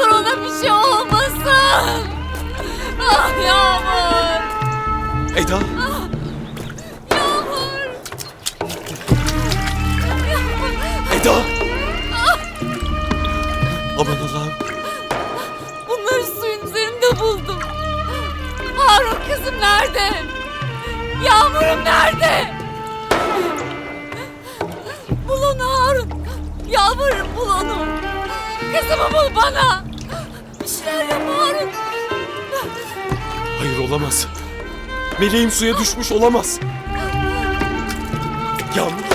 ona bir şey olmasın. Ah Yağmur. Eda! Yağmur. Eda! Aman Allah'ım. Bunları suyun üzerinde buldum. Harun kızım nerede? Yağmur'um nerede? Bul onu Harun. Yalvarırım bul onu. Kızımı bul bana. Hayır olamaz. Meleğim suya düşmüş olamaz. Yağmur.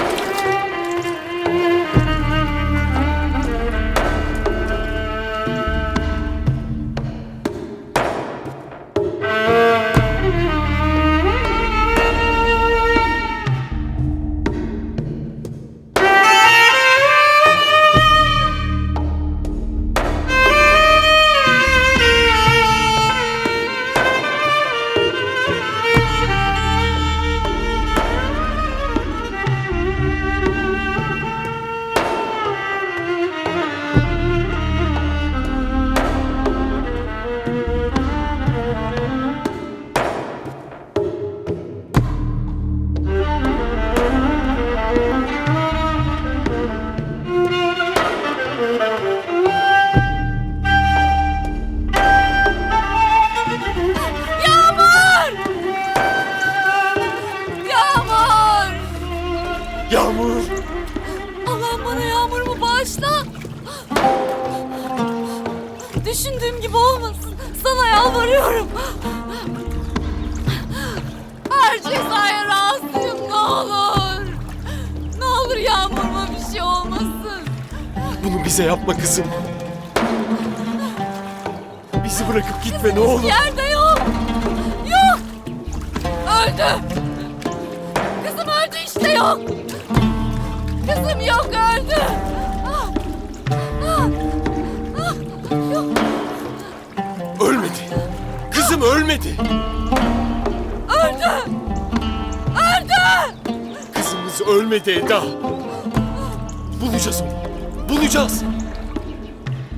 Her cezaya razıyım ne olur. Ne olur yağmuruma bir şey olmasın. Bunu bize yapma kızım. Bizi bırakıp gitme ne olur. Yerde yok. Yok. Öldü. Kızım öldü işte yok. Kızım yok öldü. Kızım ölmedi. Öldü. Öldü. Kızımız ölmedi Eda. Bulacağız onu. Bulacağız.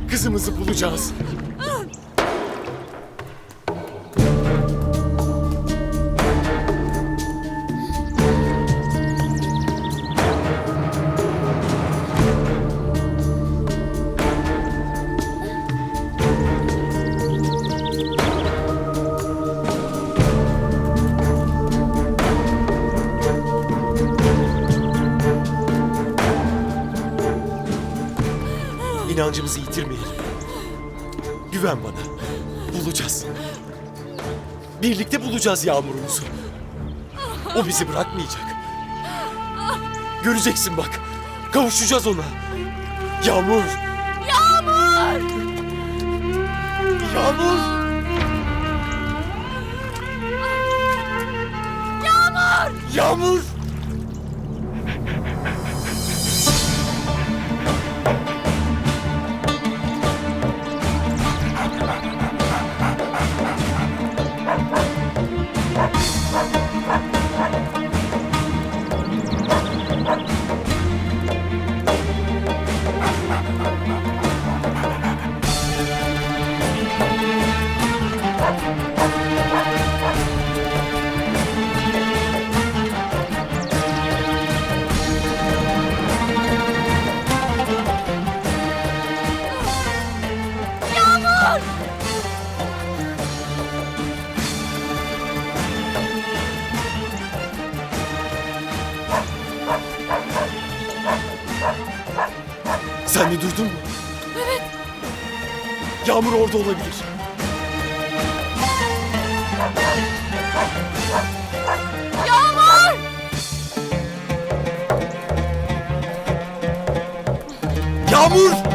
Kızımızı bulacağız. İnancımızı yitirmeyelim. Güven bana. Bulacağız. Birlikte bulacağız yağmurumuzu. O bizi bırakmayacak. Göreceksin bak. Kavuşacağız ona. Yağmur. Yağmur. Yağmur. Yağmur. Yağmur. Yağmur. Sen de duydun mu? Evet. Yağmur orada olabilir. Yağmur. Yağmur!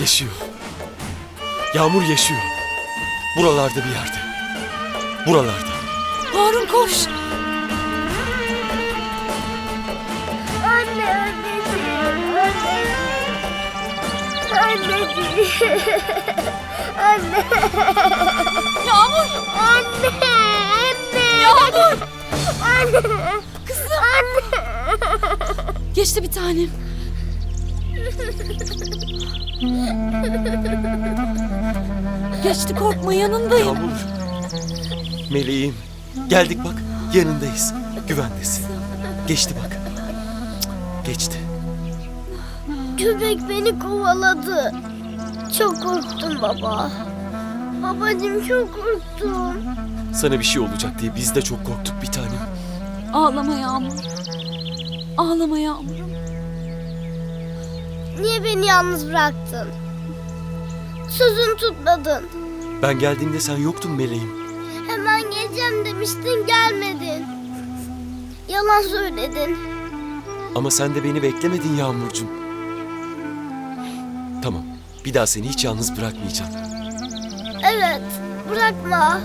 Yaşıyor. Yağmur yaşıyor. Buralarda bir yerde. Buralarda. Harun koş. Anneciğim. Anne. Yağmur. Anne. Anne. Yağmur. Anne. Kızım. Anne. Geçti bir tanem. Geçti korkma yanındayım. Yağmur. Meleğim. Geldik bak. Yanındayız. Güvendesin. Geçti bak. Geçti. Köpek beni kovaladı. Çok korktum baba. Babacığım çok korktum. Sana bir şey olacak diye biz de çok korktuk bir tanem. Ağlama Yağmur. Ağlama Yağmur. Niye beni yalnız bıraktın? Sözünü tutmadın. Ben geldiğimde sen yoktun meleğim. Hemen geleceğim demiştin gelmedin. Yalan söyledin. Ama sen de beni beklemedin Yağmurcuğum. Tamam. Bir daha seni hiç yalnız bırakmayacağım. Evet bırakma.